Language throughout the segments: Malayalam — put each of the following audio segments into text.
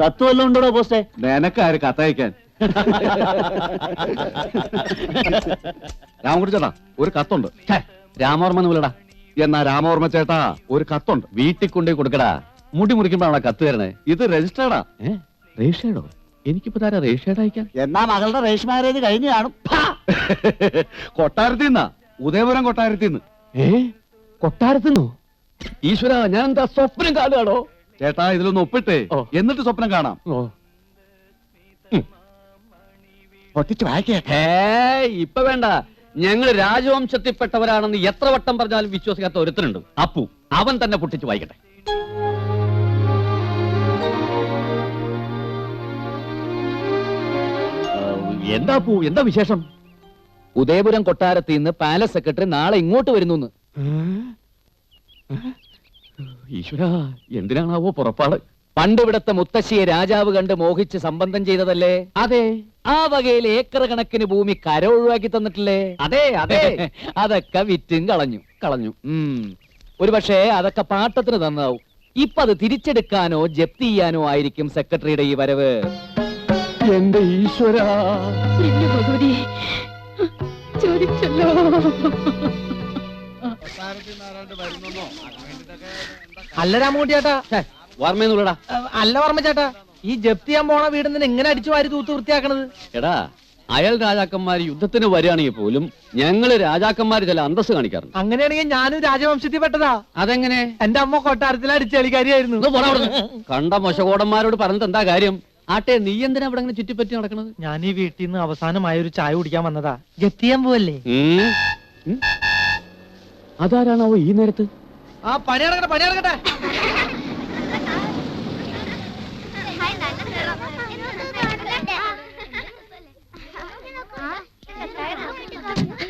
തത്വം ഉണ്ടോ പോസ്റ്റേ? നിനക്കാര് കത്തയക്കാൻ. രാമകുടി ചേട്ടാ ഒരു കത്തുണ്ട്. രാമവർമ്മ വിളടാ. എന്നാ രാമവർമ്മ ചേട്ടാ ഒരു കത്തുണ്ട്. വീട്ടിൽ കൊണ്ടേ കൊടുക്കടാ. മുടി മുറിക്കുമ്പോഴാണ് കത്ത് തരണേ ഇത് രജിസ്റ്റേർഡാ. രജിസ്റ്റേർഡോ എനിക്കിപ്പോ താരാ രജിസ്റ്റേർഡ് അയക്കാൻ? എന്നാ മകളുടെ റേഷൻ മാരേജ് കഴിഞ്ഞു കാണും. കൊട്ടാരത്തിൽ നിന്നാ ഉദയപുരം കൊട്ടാരത്തിൽ നിന്ന് ഏ കൊട്ടാരത്തിന്നോ? ഈശ്വര ഞാൻ എന്താ സ്വപ്നം കാണുകയാണോ? ചേട്ടാ ഇതിലൊന്ന് ഒപ്പിട്ടെ എന്നിട്ട് സ്വപ്നം കാണാം. പൊട്ടിച്ച് വായിക്കേ ഇപ്പൊ വേണ്ട. ഞങ്ങൾ രാജവംശത്തിൽപ്പെട്ടവരാണെന്ന് എത്ര വട്ടം പറഞ്ഞാലും വിശ്വസിക്കാത്ത ഒരുത്തനുണ്ട്. അപ്പു അവൻ തന്നെ പൊട്ടിച്ച് വായിക്കട്ടെ. എന്താ അപ്പു? എന്താ വിശേഷം? ഉദയപുരം കൊട്ടാരത്തിൽ നിന്ന് പാലസ് സെക്രട്ടറി നാളെ ഇങ്ങോട്ട് വരുന്നു ഈശ്വര എന്തിനാണാവോ പുറപ്പാട്? പണ്ട് ഇവിടത്തെ മുത്തശ്ശിയെ രാജാവ് കണ്ട് മോഹിച്ച് സംബന്ധം ചെയ്തതല്ലേ? അതെ. ആ വകയിൽ ഏക്കർ കണക്കിന് ഭൂമി കര ഒഴിവാക്കി തന്നിട്ടില്ലേ? അതെ അതെ. അതൊക്കെ വിറ്റും കളഞ്ഞു കളഞ്ഞു. ഉം. ഒരു പക്ഷേ അതൊക്കെ പാട്ടത്തിന് തന്നാവും ഇപ്പൊ അത് തിരിച്ചെടുക്കാനോ ജപ്തി ചെയ്യാനോ ആയിരിക്കും സെക്രട്ടറിയുടെ ഈ വരവ്. എന്റെ ഈശ്വര. ഭഗവതി ചോദിച്ചല്ലോ. അല്ല രാമകുട്ടി ചേട്ടാ അല്ല വർമ്മ ചേട്ടാ ഈ ജപ്തി ചെയ്യാൻ പോണ വീട് നിന്ന് എങ്ങനെ അടിച്ചു വാരി തൂത്ത് വൃത്തിയാക്കണത്? എടാ അയൽ രാജാക്കന്മാർ യുദ്ധത്തിന് വരികയാണെങ്കിൽ പോലും ഞങ്ങൾ രാജാക്കന്മാർ ചില അന്തസ് കാണിക്കാറുണ്ട്. അങ്ങനെയാണെങ്കിൽ ഞാനും രാജവംശത്തിൽ പെട്ടതാ. അതെങ്ങനെ? എന്റെ അമ്മ കൊട്ടാരത്തിൽ അടിച്ചളിക്കാരിയായിരുന്നു. കണ്ട മൊശകോടന്മാരോട് പറഞ്ഞിട്ട് എന്താ കാര്യം? ആട്ടെ നീ എന്തിനാ ഇവിടെ ഇങ്ങനെ ചുറ്റിപ്പറ്റി നടക്കണത്? ഞാൻ ഈ വീട്ടിൽ നിന്ന് അവസാനമായ ഒരു ചായ കുടിക്കാൻ വന്നതാ. ജപ്തി ചെയ്യാൻ പോവല്ലേ. അതാരാണാവോ ഈ നേരത്ത്? ആ പണിയിറങ്ങട്ടെ പണിയിറങ്ങട്ടെ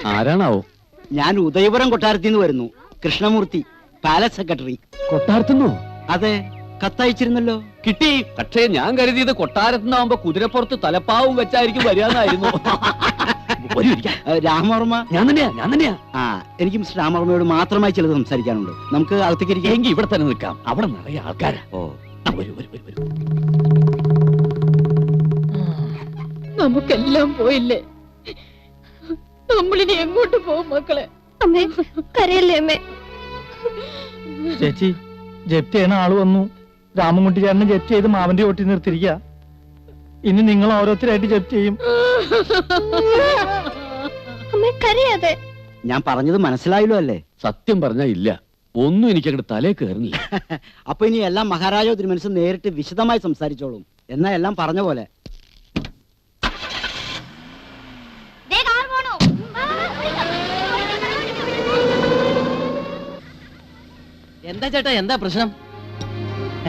ആരാണാവോ? ഞാൻ ഉദയപുരം കൊട്ടാരത്തിൽ നിന്ന് വരുന്നു. കൃഷ്ണമൂർത്തി പാലസ് സെക്രട്ടറി കൊട്ടാരത്തുനിന്നോ? അതെ കത്തയച്ചിരുന്നല്ലോ. കിട്ടി. പക്ഷേ ഞാൻ കരുതിയത് കൊട്ടാരത്തുനിന്നാവുമ്പോ കുതിരപ്പുറത്ത് തലപ്പാവും വെച്ചായിരിക്കും വരികയെന്നായിരുന്നു. രാമവർമ്മ? ഞാൻ തന്നെയാ ഞാൻ തന്നെയാ. ആ എനിക്ക് മിസ്റ്റർ രാമവർമ്മയോട് മാത്രമായി ചിലത് സംസാരിക്കാനുണ്ട്. നമുക്ക് അകത്തേക്ക് ഇരിക്കാം എങ്കിൽ ഇവിടെ തന്നെ നിൽക്കാം. അവിടെ നിറയെ ആൾക്കാരാ. ഓ. വരൂ വരൂ വരൂ വരൂ. നമുക്കെല്ലാം പോയില്ലേ? നമ്മളിനി എങ്ങോട്ട് പോകും മക്കളെ? അമ്മേ കരയല്ലേ അമ്മേ? ചേച്ചി ജപ്തി ചെയ്യണ ആൾ വന്നു. രാമൻകുട്ടി ചേട്ടനെ ജപ്തി ചെയ്ത് മാവന്റെ ഓട്ടി നിർത്തിരിക്കുക ഇനി നിങ്ങൾ ഓരോരുത്തരായിട്ട് ജപ്തി ചെയ്യും. അമ്മേ കരയാതെ. ഞാൻ പറഞ്ഞത് മനസ്സിലായല്ലോ അല്ലേ? സത്യം പറഞ്ഞാ ഇല്ല. ഒന്നും എനിക്ക് അങ്ങോട്ട് തലേ കയറുന്നില്ല അപ്പൊ ഇനി എല്ലാം മഹാരാജോ തിരുമനസ് നേരിട്ട് വിശദമായി സംസാരിച്ചോളും. എന്നാ എല്ലാം പറഞ്ഞ പോലെ. എന്താ ചേട്ടാ എന്താ പ്രശ്നം?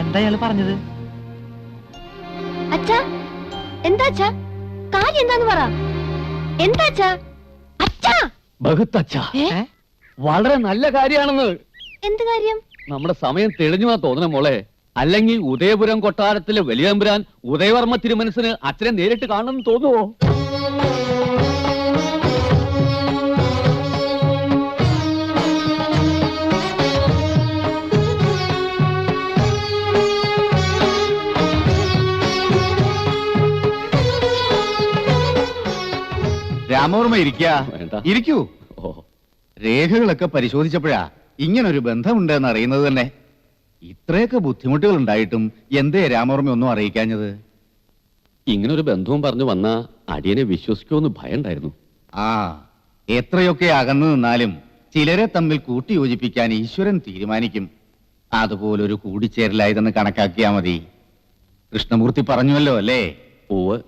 എന്താ ഇയാൾ പറഞ്ഞത്? അച്ഛാ എന്താ അച്ഛാ? കാര്യം എന്താന്ന് പറ. എന്താ അച്ഛാ? അച്ഛാ! ബഹുത്തച്ഛ ഏ? വളരെ നല്ല കാര്യമാണെന്ന്. എന്ത് കാര്യം? നമ്മുടെ സമയം തെളിഞ്ഞു തോന്നണ മോളെ. അല്ലെങ്കിൽ ഉദയപുരം കൊട്ടാരത്തിലെ വലിയമ്പുരാൻ ഉദയവർമ്മ തിരുമനസിന് അച്ഛനെ നേരിട്ട് കാണണമെന്ന് തോന്നുവോ? രാമവർമ്മ ഇരിക്കാ. ഓ. രേഖകളൊക്കെ പരിശോധിച്ചപ്പോഴാ ഇങ്ങനൊരു ബന്ധമുണ്ടെന്ന് അറിയുന്നത് തന്നെ. ഇത്രയൊക്കെ ബുദ്ധിമുട്ടുകൾ ഉണ്ടായിട്ടും എന്തേ രാമവർമ്മ ഒന്നും അറിയിക്കാഞ്ഞത്? ഇങ്ങനൊരു ബന്ധവും പറഞ്ഞു വന്ന അടിയനെ വിശ്വസിക്കുമെന്ന് ഭയണ്ടായിരുന്നു. ആ എത്രയൊക്കെ അകന്നു നിന്നാലും ചിലരെ തമ്മിൽ കൂട്ടിയോജിപ്പിക്കാൻ ഈശ്വരൻ തീരുമാനിക്കും. അതുപോലൊരു കൂടിച്ചേരലായതെന്ന് കണക്കാക്കിയാ മതി. കൃഷ്ണമൂർത്തി പറഞ്ഞുവല്ലോ അല്ലേ? പൂവ്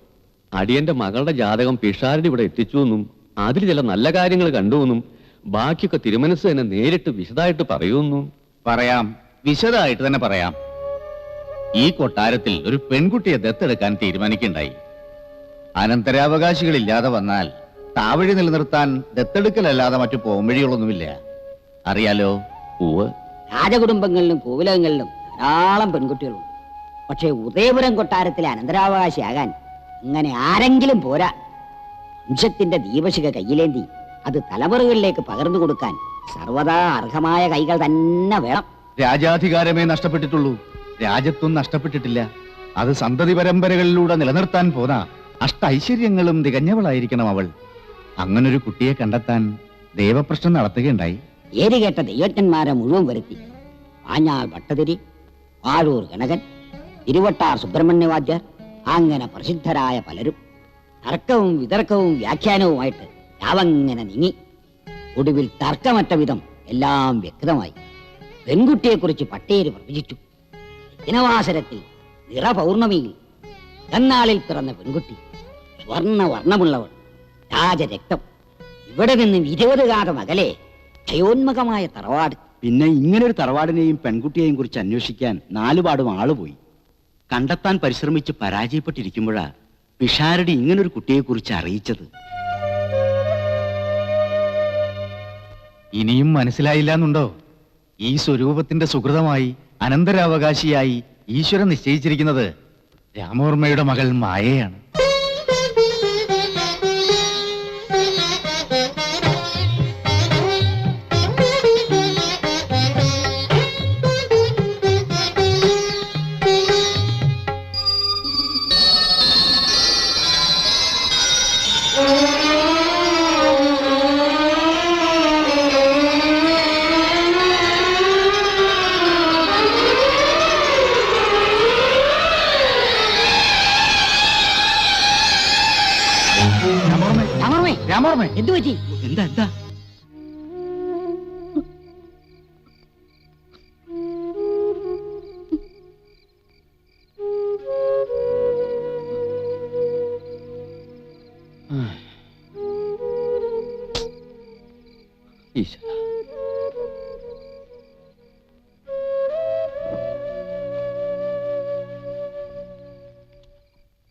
അടിയന്റെ മകളുടെ ജാതകം പിഷാരടി ഇവിടെ എത്തിച്ചു എന്നും അതിൽ ചില നല്ല കാര്യങ്ങൾ കണ്ടുവെന്നും ബാക്കിയൊക്കെ തിരുമനസ് തന്നെ നേരിട്ട് വിശദമായിട്ട് പറയൂന്നു പറയാം. വിശദമായിട്ട് തന്നെ പറയാം. ഈ കൊട്ടാരത്തിൽ ഒരു പെൺകുട്ടിയെ ദത്തെടുക്കാൻ തീരുമാനിക്കുണ്ടായി അനന്തരാവകാശികളില്ലാതെ വന്നാൽ താവഴി നിലനിർത്താൻ ദത്തെടുക്കലല്ലാതെ മറ്റു പോംവഴികളൊന്നുമില്ല. അറിയാലോ? പൂവ് രാജകുടുംബങ്ങളിലും കോവിലകങ്ങളിലും ധാരാളം പെൺകുട്ടികളുണ്ട്. പക്ഷേ ഉദയപുരം കൊട്ടാരത്തിലെ അനന്തരാവകാശിയാകാൻ അങ്ങനെ ആരെങ്കിലും പോരാ. വംശത്തിന്റെ ദീപശിഖ കയ്യിലേന്തി അത് തലമുറകളിലേക്ക് പകർന്നു കൊടുക്കാൻ സർവതാ അർഹമായ കൈകൾ തന്നെ വേണം. രാജാധികാരമേ നഷ്ടപ്പെട്ടിട്ടുള്ളൂ. രാജ്യത്വം നഷ്ടപ്പെട്ടിട്ടില്ല. അത് സന്തതി പരമ്പരകളിലൂടെ നിലനിർത്താൻ പോന്ന അഷ്ട ഐശ്വര്യങ്ങളും തികഞ്ഞവളായിരിക്കണം അവൾ. അങ്ങനൊരു കുട്ടിയെ കണ്ടെത്താൻ ദൈവപ്രശ്നം നടത്തുകയുണ്ടായി. ഏരി കേട്ട ദൈവജ്ഞന്മാരെ മുഴുവൻ വരുത്തി. ആഞ്ഞാൾ ഭട്ടതിരി ആഴൂർ ഗണകൻ തിരുവട്ടാർ സുബ്രഹ്മണ്യ വാദ്യർ അങ്ങനെ പ്രസിദ്ധരായ പലരും തർക്കവും വിതർക്കവും വ്യാഖ്യാനവുമായിട്ട് അവങ്ങനെ നീങ്ങി. ഒടുവിൽ തർക്കമറ്റ വിധം എല്ലാം വ്യക്തമായി. പെൺകുട്ടിയെക്കുറിച്ച് പട്ടേര് പ്രവചിച്ചു. ദിനവാസരത്തിൽ നിറപൗർണമിയിൽ തന്നാളിൽ പിറന്ന പെൺകുട്ടി സ്വർണ വർണമുള്ളവൾ രാജരക്തം. ഇവിടെ നിന്നും ഇരുപത് കാതം അകലെ ക്ഷയോന്മകമായ തറവാട്. പിന്നെ ഇങ്ങനൊരു തറവാടിനെയും പെൺകുട്ടിയെയും കുറിച്ച് അന്വേഷിക്കാൻ നാലുപാടും ആൾ പോയി കണ്ടെത്താൻ പരിശ്രമിച്ച് പരാജയപ്പെട്ടിരിക്കുമ്പോഴാ പിഷാരടി ഇങ്ങനൊരു കുട്ടിയെക്കുറിച്ച് അറിയിച്ചത്. ഇനിയും മനസ്സിലായില്ല എന്നുണ്ടോ ഈ സ്വരൂപത്തിന്റെ സുഹൃതമായി അനന്തരാവകാശിയായി ഈശ്വരൻ നിശ്ചയിച്ചിരിക്കുന്നത് രാമവർമ്മയുടെ മകൾ മായയാണ്. രാമർമ്മേ. രാമവർമ്മ എന്തു പറ്റി? എന്താ എന്താ? ഈശ്വര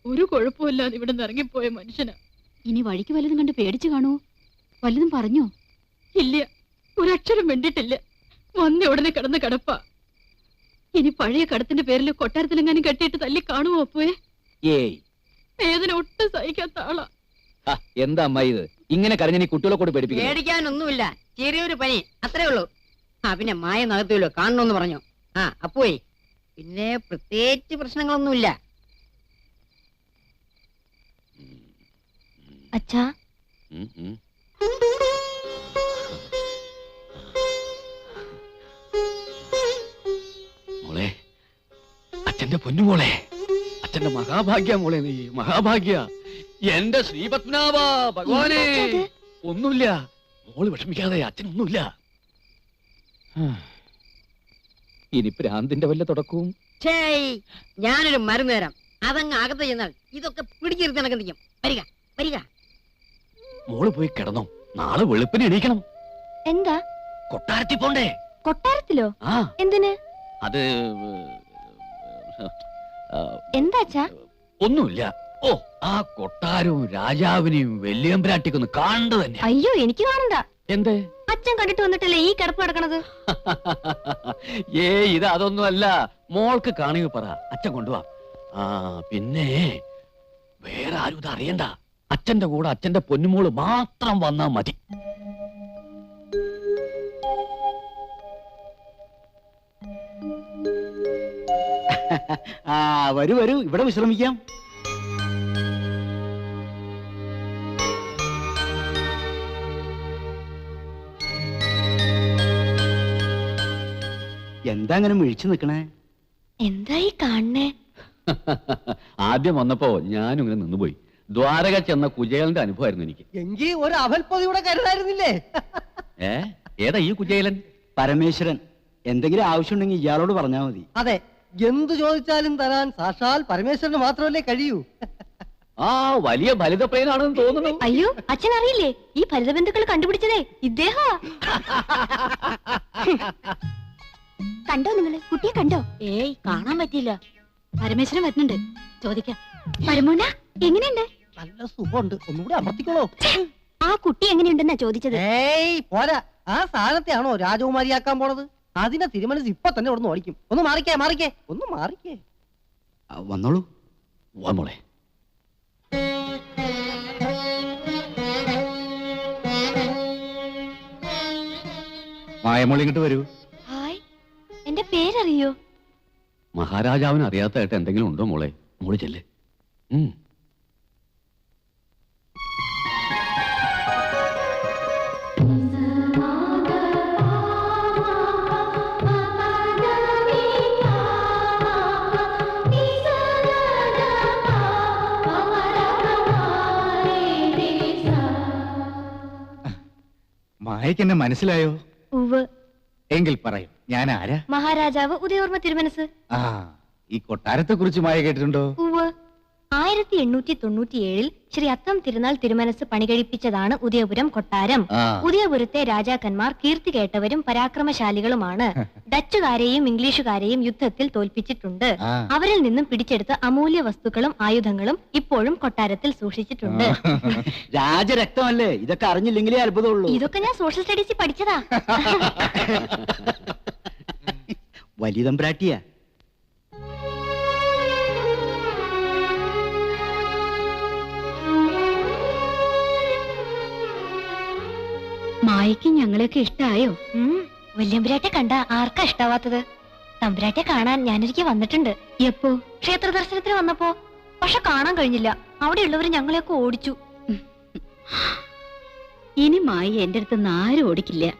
ഒരു കുഴപ്പമില്ലാതെ ഇവിടെ നിന്ന് ഇറങ്ങിപ്പോയ മനുഷ്യനാ. ഇനി വഴിക്ക് വല്ലതും കണ്ട് പേടിച്ചു കാണൂ. വല്ലതും പറഞ്ഞോ? ഇല്ല. ഒരക്ഷരം വേണ്ടിട്ടില്ല വന്ന ഉടനെ കിടന്ന് കിടപ്പ. ഇനി പഴയ കടത്തിന്റെ പേരിൽ കൊട്ടാരത്തിലെങ്ങാനും കെട്ടിയിട്ട് തല്ലി കാണുമോ അപ്പോയെ ഏയ്. വേദന ഒട്ടും സഹിക്കാത്ത ആളാ. എന്താ അമ്മ ഇത്? ഇങ്ങനെ കരഞ്ഞി നീ കുട്ടികളെ കൂടെ പേടിക്കാനൊന്നുമില്ല. ചെറിയൊരു പനി. അത്രേ ഉള്ളൂ. ആ പിന്നെ മായ നകത്തുമല്ലോ കാണണമെന്ന് പറഞ്ഞു. ആ അപ്പോയി പിന്നെ പ്രത്യേകിച്ച് പ്രശ്നങ്ങളൊന്നുമില്ല. അച്ഛാ. മോളെ അച്ഛന്റെ പൊന്നുമോളെ അച്ഛന്റെ മഹാഭാഗ്യ മോളെ നീ മഹാഭാഗ്യ. എന്റെ ശ്രീപത്മനാഭ ഭഗവാനെ. ഒന്നുമില്ല. മോൾ വിഷമിക്കാതെ അച്ഛനൊന്നുമില്ല. ഇനി പ്രാന്തിന്റെ വല്ല തുടക്കവും? ഞാനൊരു മരുന്ന് തരാം. അതങ്ങ് അകത്ത് ചെന്നാൽ ഇതൊക്കെ പിടിച്ചിരുത്തി വരിക വരിക. മോൾ പോയി കിടന്നോ. നാളെ വെളുപ്പിന് എണീക്കണം. എന്താ? കൊട്ടാരത്തിൽ പോണ്ടേ? കൊട്ടാരത്തിലോ? ആ. എന്തിന്? അത് എന്താച്ചാ ഒന്നുമില്ല. ഓ ആ കൊട്ടാരവും രാജാവിനെയും വെല്ലിയമ്പ്രാട്ടിക്കൊന്ന് കാണണ്ട തന്നെ. അയ്യോ എനിക്ക് കാണണ്ട. എന്ത്? അച്ഛൻ കണ്ടിട്ട് വന്നിട്ടല്ലേ ഈ കിടപ്പ് കിടക്കണത് ഏ ഇത് അതൊന്നുമല്ല. മോൾക്ക് കാണുക പറ. അച്ഛൻ കൊണ്ടുപോവാ ആ പിന്നെ വേറെ ആരും ഇത് അറിയണ്ട അച്ഛന്റെ കൂടെ അച്ഛന്റെ പൊന്നുമോൾ മാത്രം വന്നാ മതി. ആ വരൂ വരൂ. ഇവിടെ വിശ്രമിക്കാം. എന്താ അങ്ങനെ മിഴിച്ചു നിക്കണേ എന്തായി കാണണേ ആദ്യം വന്നപ്പോ ഞാനും ഇങ്ങനെ നിന്നുപോയി. ദ്വാരക ചെന്ന കുജേലന്റെ അനുഭവമായിരുന്നു എനിക്ക്. എങ്കിൽ ഒരു അവൽപ്പൊതിയുടെ കരുതായിരുന്നില്ലേ ഏ? ഏതാ ഈ കുജേലൻ പരമേശ്വരൻ. എന്തെങ്കിലും ആവശ്യം ഉണ്ടെങ്കിൽ ഇയാളോട് പറഞ്ഞാൽ മതി. അതെ. എന്തു ചോദിച്ചാലും തരാൻ സാക്ഷാൽ പരമേശ്വരന് മാത്രമല്ലേ കഴിയൂ. ആ വലിയ ഫലിതപ്രിയനാണെന്ന് തോന്നുന്നു. അയ്യോ അച്ഛൻ അറിയില്ലേ? ഈ ഫലിത ബന്ധുക്കൾ കണ്ടുപിടിച്ചതേ ഇദ്ദേഹം. കണ്ടോ നിങ്ങൾ? കുട്ടിയെ കണ്ടോ? ഏയ് കാണാൻ പറ്റിയില്ല. പരമേശ്വരൻ വരുന്നുണ്ട്. ചോദിക്കാം. പരമോന എങ്ങനെയുണ്ട്? നല്ല സുഖമുണ്ട്. ഒന്നുകൂടി അമർത്തിക്കോളൂ. ആ കുട്ടി എങ്ങനെയുണ്ടെന്നാ ചോദിച്ചത്? ഏയ് പോരാ. ആ സ്ഥാനത്തെയാണോ രാജകുമാരിയാക്കാൻ പോണത്? അതിനെ തിരുമനസ് ഇപ്പൊ തന്നെ ഇവിടുന്ന് ഓടിക്കും. ഒന്ന് മാറിക്കേ മാറിക്കേ. ഒന്ന് മാറിക്കേ. വന്നോളൂ. വാ മോളെ. മായമോൾ ഇങ്ങോട്ട് വരൂ. ഹായ്. എന്റെ പേരറിയോ? മഹാരാജാവിന് അറിയാത്തതായിട്ട് എന്തെങ്കിലും ഉണ്ടോ മോളെ? മോൾ ചെല്ല്. ഉം. എന്നെ മനസ്സിലായോ? ഉവ് എങ്കിൽ പറയും ഞാൻ ആരാ മഹാരാജാവ് ഉദയോർമ്മ തിരുമനസ്. ആ ഈ കൊട്ടാരത്തെ കുറിച്ച് മായ കേട്ടിട്ടുണ്ടോ? ആയിരത്തി എണ്ണൂറ്റി തൊണ്ണൂറ്റിയേഴിൽ ശ്രീ അത്തം തിരുനാൾ തിരുമനസ് പണികഴിപ്പിച്ചതാണ് ഉദയപുരം കൊട്ടാരം. ഉദയപുരത്തെ രാജാക്കന്മാർ കീർത്തി കേട്ടവരും പരാക്രമശാലികളുമാണ്. ഡച്ചുകാരെയും ഇംഗ്ലീഷുകാരെയും യുദ്ധത്തിൽ തോൽപ്പിച്ചിട്ടുണ്ട്. അവരിൽ നിന്നും പിടിച്ചെടുത്ത അമൂല്യ വസ്തുക്കളും ആയുധങ്ങളും ഇപ്പോഴും കൊട്ടാരത്തിൽ സൂക്ഷിച്ചിട്ടുണ്ട്. രാജരക്തമല്ലേ? ഇതൊക്കെ അറിഞ്ഞില്ലെങ്കിലേ അത്ഭുതമുള്ളൂ. ഇതൊക്കെ ഞാൻ സോഷ്യൽ സ്റ്റഡീസിൽ പഠിച്ചതാ. വലിയ തമ്പ്രാട്ടിയാ മായയ്ക്ക് ഞങ്ങളെയൊക്കെ ഇഷ്ടായോ? വല്യമ്പുരാട്ടെ കണ്ട ആർക്കാ ഇഷ്ടാവാത്തത്? തമ്പുരാട്ടെ കാണാൻ ഞാനൊരിക്കൽ വന്നിട്ടുണ്ട്. എപ്പോ? ക്ഷേത്ര ദർശനത്തിന് വന്നപ്പോ. പക്ഷെ കാണാൻ കഴിഞ്ഞില്ല. അവിടെ അവിടെയുള്ളവർ ഞങ്ങളെയൊക്കെ ഓടിച്ചു. ഇനി മായി എന്റെ അടുത്ത് നിന്ന് ആരും ഓടിക്കില്ല.